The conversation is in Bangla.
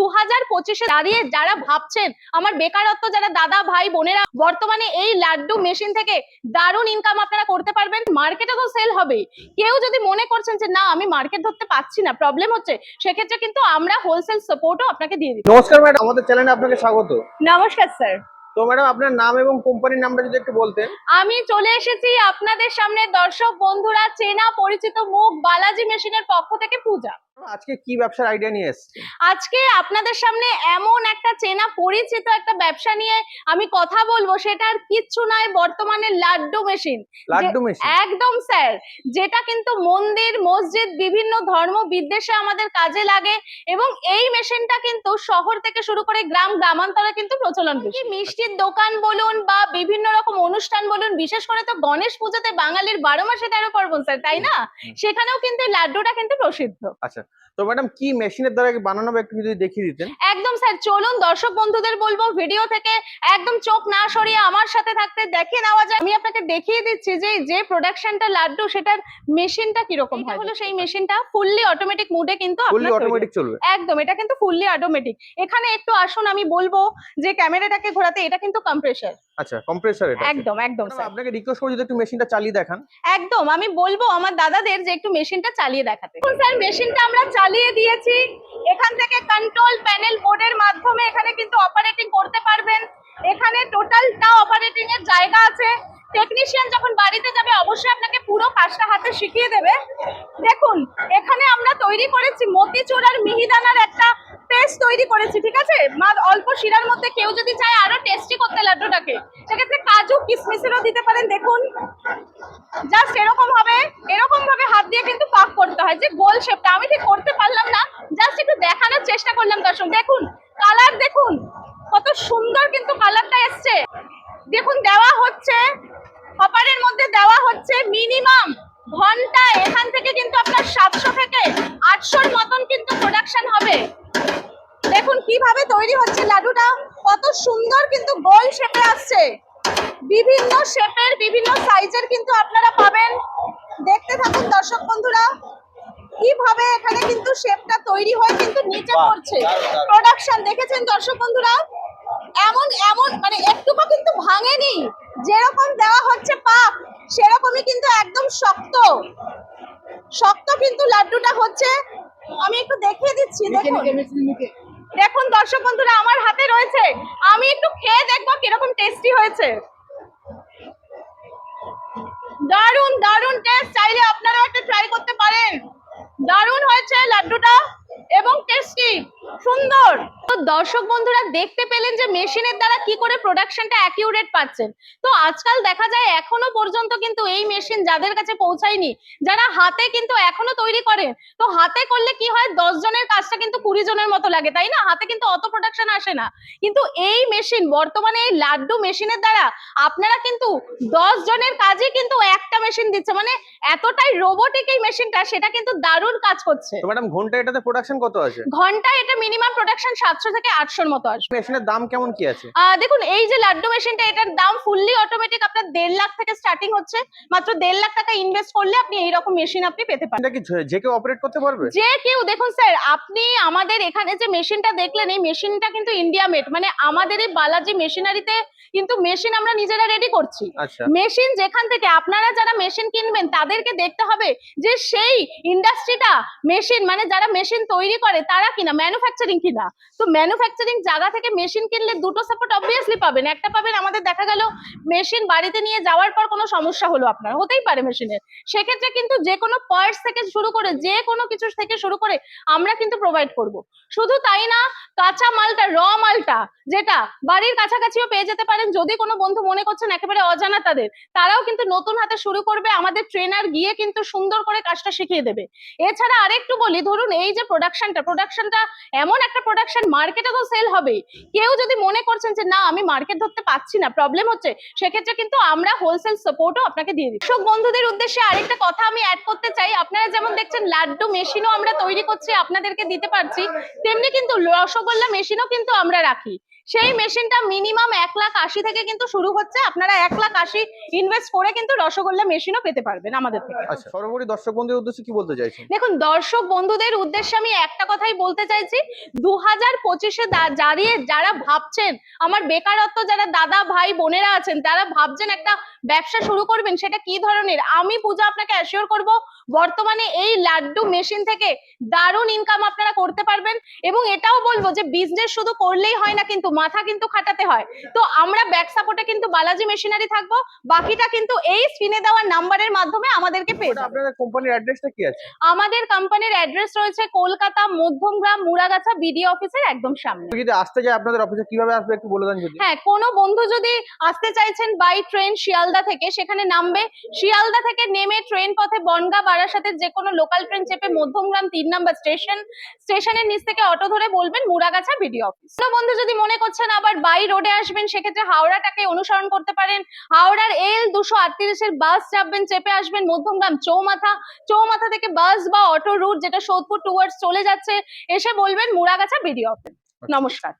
দু হাজার পঁচিশে দাঁড়িয়ে যারা ভাবছেন আমার বেকারত্ব যারা দাদা ভাই বোনেরা বর্তমানে এই লাড্ডু মেশিন থেকে দারুণ ইনকাম আপনারা করতে পারবেন মার্কেটে তো সেল হবে কেউ যদি মনে করছেন যে না আমি মার্কেট ধরতে পারছি না প্রবলেম হচ্ছে সেক্ষেত্রে কিন্তু আমরা হোলসেল সাপোর্টও আপনাকে দিয়ে দিই নমস্কার ম্যাডাম আমাদের চ্যানেলে আপনাকে স্বাগত। নমস্কার স্যার তো ম্যাডাম আপনার নাম এবং কোম্পানির নামটা যদি একটু বলতেন। আমি চলে এসেছি আপনাদের সামনে দর্শক বন্ধুরা চেনা পরিচিত মুখ বালাজি মেশিনের পক্ষ থেকে পূজা। আজকে কি ব্যবসার আইডিয়া নিয়ে এসেছেন? আজকে আপনাদের সামনে এমন একটা চেনা পরিচিত একটা ব্যবসা নিয়ে আমি কথা বলব সেটা আর কিচ্ছু নয় বর্তমানে লাড্ডু মেশিন। লাড্ডু মেশিন? একদম স্যার যেটা কিন্তু মন্দির মসজিদ বিভিন্ন ধর্ম বিদ্বেষে আমাদের কাজে লাগে এবং এই মেশিনটা কিন্তু শহর থেকে শুরু করে গ্রাম গ্রামান্তরে কিন্তু প্রচলন বেশি মিষ্টির দোকান বলুন বা বিভিন্ন রকম অনুষ্ঠান বলুন বিশেষ করে তো গণেশ পুজোতে বাঙালির বারো মাসে তেরো পার্বণ স্যার তাই না? সেখানেও কিন্তু লাড্ডুটা কিন্তু প্রসিদ্ধ। আচ্ছা তো ম্যাডাম কি মেশিনের দ্বারা বানানো হবে একটু যদি দেখিয়ে দিতেন? একদম স্যার চলুন দর্শক বন্ধুদের বলব ভিডিও থেকে একদম চোখ না সরিয়ে আমার সাথে থাকতে দেখে নেওয়া যায়। আমি আপনাকে দেখিয়ে দিচ্ছি যে যে প্রোডাকশনটা লাড্ডু সেটার মেশিনটা কীরকম হয়। হলো সেই মেশিনটা ফুললি অটোমেটিক মুডে কিন্তু ফুললি আপনার অটোমেটিক চলবে। একদম এটা কিন্তু ফুললি অটোমেটিক এখানে একটু আসুন আমি বলব যে ক্যামেরাটাকে ঘোরাতে এটা কিন্তু কম্প্রেসার আচ্ছা কম্প্রেসার এটা একদম একদম স্যার আপনাকে রিকোয়েস্ট করছি যদি একটু মেশিনটা চালিয়ে দেখান। একদম আমি বলব আমার দাদাদের যে একটু মেশিনটা চালিয়ে দেখাতে। দেখুন স্যার মেশিনটা আমরা চালিয়ে দিয়েছি। এখান থেকে কন্ট্রোল প্যানেল বোর্ডের মাধ্যমে এখানে কিন্তু অপারেটিং করতে পারবেন। এখানে টোটালটা অপারেটিং এর জায়গা আছে। টেকনিশিয়ান যখন বাড়িতে যাবে অবশ্যই আপনাকে পুরো কাজটা হাতে শিখিয়ে দেবে। দেখুন এখানে আমরা তৈরি করেছি মতিচুর আর মিহিদানার একটা পেস্ট তৈরি করেছি, ঠিক আছে? মা, অল্প শিরার মধ্যে কেউ যদি চায় আরও টেস্টি করতে লাড্ডুটাকে। সেক্ষেত্রে কাজু কিশমিশেরও দিতে পারেন, দেখুন। জাস্ট এরকম ভাবে এরকম ভাবে হাত দিয়ে কিন্তু পাক করতে হয়, যে গোল শেপটা আমি ঠিক করতে পারলাম না জাস্ট একটু দেখানোর চেষ্টা করলাম দর্শক দেখুন কালার দেখুন, কত সুন্দর কিন্তু কালারটা এসছে। দেখুন, দেওয়া হচ্ছে হপারের মধ্যে দেওয়া হচ্ছে মিনিমাম ঘণ্টা এখান থেকে কিন্তু আপনার সাতশো থেকে আটশোর মতন কিন্তু প্রোডাকশন হবে। দেখুন কীভাবে তৈরি হচ্ছে লাড্ডুটা কত সুন্দর কিন্তু গোল শেপে আসছে। বিভিন্ন শেপের বিভিন্ন সাইজের কিন্তু আপনারা পাবেন। দেখতে থাকুন দর্শক বন্ধুরা কীভাবে এখানে কিন্তু শেপটা তৈরি হয়ে কিন্তু নিচে পড়ছে। প্রোডাকশন দেখেছেন দর্শক বন্ধুরা? এমন এমন মানে একটুকু কিন্তু ভাঙেনি। যেরকম দেওয়া হচ্ছে পাক সেরকমই কিন্তু একদম শক্ত। শক্ত কিন্তু লাড্ডুটা হচ্ছে। আমি একটু দেখিয়ে দিচ্ছি দেখুন। দেখুন দর্শক বন্ধুরা, আমার হাতে রয়েছে। আমি একটু খেয়ে দেখব কীরকম টেস্টি হয়েছে। দারুণ দারুণ টেস্ট চাইলে আপনারাও একটা ট্রাই করতে পারেন। দারুণ হয়েছে লাড্ডুটা এবং টেস্টি সুন্দর। তো দর্শক বন্ধুরা দেখতে পেলেন যে মেশিনের দ্বারা কি করে প্রোডাকশনটা অ্যাকিউরেট পাচ্ছেন। তো আজকাল দেখা যায় এখনও পর্যন্ত কিন্তু এই মেশিন যাদের কাছে পৌঁছায়নি যারা হাতে কিন্তু এখনও তৈরি করেন তো হাতে করলে কি হয় দশ জনের কাজটা কিন্তু কুড়ি জনের মতো লাগে তাই না? হাতে কিন্তু অত প্রোডাকশন আসে না। কিন্তু এই মেশিন বর্তমানে এই লাড্ডু মেশিনের দ্বারা আপনারা কিন্তু দশ জনের কাজই কিন্তু একটা মেশিন দিচ্ছে। মানে এতটাই রোবোটিক এই মেশিনটা সেটা কিন্তু দারুণ কাজ করছে। তো ম্যাডাম ঘণ্টা এটাতে প্রোডাকশন কত আছে ঘন্টায় এটা মিনিমাম প্রোডাকশন সাতশো থেকে আটশোর মতো আসবে। মেশিনের দাম কেমন কি আছে? দেখুন এই যে লাড্ডু মেশিনটা এটার দাম ফুললি অটোমেটিক আপনার দেড় লাখ থেকে স্টার্টিং হচ্ছে। মাত্র দেড় লাখ টাকা ইনভেস্ট করলে আপনি এইরকম মেশিন আপনি পেতে পারেন। এটা কি যে- কেউ অপারেট করতে পারবে? যে কেউ দেখুন স্যার আপনি আমাদের এখানে যে মেশিনটা দেখলেন এই মেশিনটা কিন্তু ইন্ডিয়া মেড মানে আমাদের এই বালাজি মেশিনারিতে কিন্তু মেশিন আমরা নিজেরা রেডি করছি। আচ্ছা। মেশিন যেখান থেকে আপনারা যারা মেশিন কিনবেন তাদেরকে দেখতে হবে যে সেই ইন্ডাস্ট্রিটা মেশিন মানে যারা মেশিন তৈরি করে তারা কিনা ম্যানুফ্যাকচারিং কিনা? তো ম্যানুফ্যাকচারিং জায়গা থেকে মেশিন কিনলে দুটো সাপোর্ট অবভিয়াসলি পাবেন। একটা পাবেন আমাদের দেখা গেল মেশিন বাড়িতে নিয়ে যাওয়ার পর কোনো সমস্যা হলো আপনার। হতেই পারে মেশিনের সেক্ষেত্রে কিন্তু যে কোনো পার্টস থেকে শুরু করে, যে কোনো কিছু থেকে শুরু করে আমরা কিন্তু প্রোভাইড করব। শুধু তাই না, কাঁচা মালটা র মালটা, যেটা বাড়ির কাছাকাছিও পেয়ে যেতে পারেন। যদি কোনো বন্ধু মনে করছেন একেবারে অজানা তাদের, তারাও কিন্তু নতুন হাতে শুরু করবে, আমাদের ট্রেনার গিয়ে কিন্তু সুন্দর করে কাজটা শিখিয়ে দেবে। এছাড়া আরেকটু বলি, ধরুন এই যে প্রোডাকশনটা প্রোডাকশনটা এমন একটা প্রোডাকশন মার্কেটে তো সেল হবে কেউ যদি মনে করছেন যে না আমি মার্কেট ধরতে পারছি না প্রবলেম হচ্ছে সেক্ষেত্রে কিন্তু আমরা হোলসেল সাপোর্টও আপনাকে দিয়ে দিই সব বন্ধুদের উদ্দেশ্যে আরেকটা কথা আমি অ্যাড করতে চাই। আপনারা যেমন দেখছেন লাড্ডু মেশিনও আমরা তৈরি করছি আপনাদেরকে দিতে পারছি। তেমনি কিন্তু রসগোল্লা মেশিনও কিন্তু আমরা রাখি। সেই মেশিনটা মিনিমাম এক লাখ আশি থেকে কিন্তু শুরু হচ্ছে। আপনারা এক লাখ আশি ইনভেস্ট করে কিন্তু রসগোল্লা মেশিনও পেতে পারবেন আমাদের থেকে। আচ্ছা সর্বোপরি দর্শক বন্ধুদের উদ্দেশ্যে কি বলতে চাইছেন? দেখুন দর্শক বন্ধুদের উদ্দেশ্যে আমি একটা কথাই বলতে চাইছি। দু হাজার পঁচিশে যারা ভাবছেন, আমার বেকারত্ব যারা দাদা, ভাই, বোনেরা আছেন, তারা ভাবছেন একটা ব্যবসা শুরু করবেন সেটা কি ধরনের? আমি পূজা আপনাকে অ্যাসিওর করব বর্তমানে এই লাড্ডু মেশিন থেকে দারুণ ইনকাম আপনারা করতে পারবেন এবং এটাও বলব যে বিজনেস শুধু করলেই হয় না কিন্তু মাথা কিন্তু খাটাতে হয়। তো আমরা ব্যাক সাপোর্টে কিন্তু বালাজি মেশিনারি থাকব বাকিটা কিন্তু এই স্ক্রিনে দেওয়া নাম্বারের মাধ্যমে আমাদেরকে পেয়ে আপনাদের কোম্পানির অ্যাড্রেসটা কি আছে? আমাদের কোম্পানির অ্যাড্রেস রয়েছে কলকাতা মধ্যমগ্রাম মুরাগাছা বিডি অফিসের একদম সামনে। যদি আসতে যায় আপনাদের অফিসে কীভাবে আসবে একটু বলে দেন যদি। হ্যাঁ কোনো বন্ধু যদি আসতে চাইছেন বাই ট্রেন শিয়ালদা থেকে সেখানে নামবে শিয়ালদা থেকে নেমে ট্রেন পথে বনগা বারাসাতের যে কোনো লোকাল ট্রেন চেপে মধ্যমগ্রাম তিন নাম্বার স্টেশন স্টেশনের নিচ থেকে অটো ধরে বলবেন মুরাগাছা বিডিও অফিস বন্ধু যদি মনে করছেন আবার বাই রোডে আসবেন সেক্ষেত্রে হাওড়াটাকে অনুসরণ করতে পারেন। হাওড়ার এল দুশো আটত্রিশের বাস চাপবেন চেপে আসবেন মধ্যমগ্রাম চৌমাথা। চৌমাথা থেকে বাস বা অটো রুট যেটা সোদপুর টুয়ার্ডস চলে যাচ্ছে এসে বলবেন মুরাগাছা বিডি অফিস নমস্কার।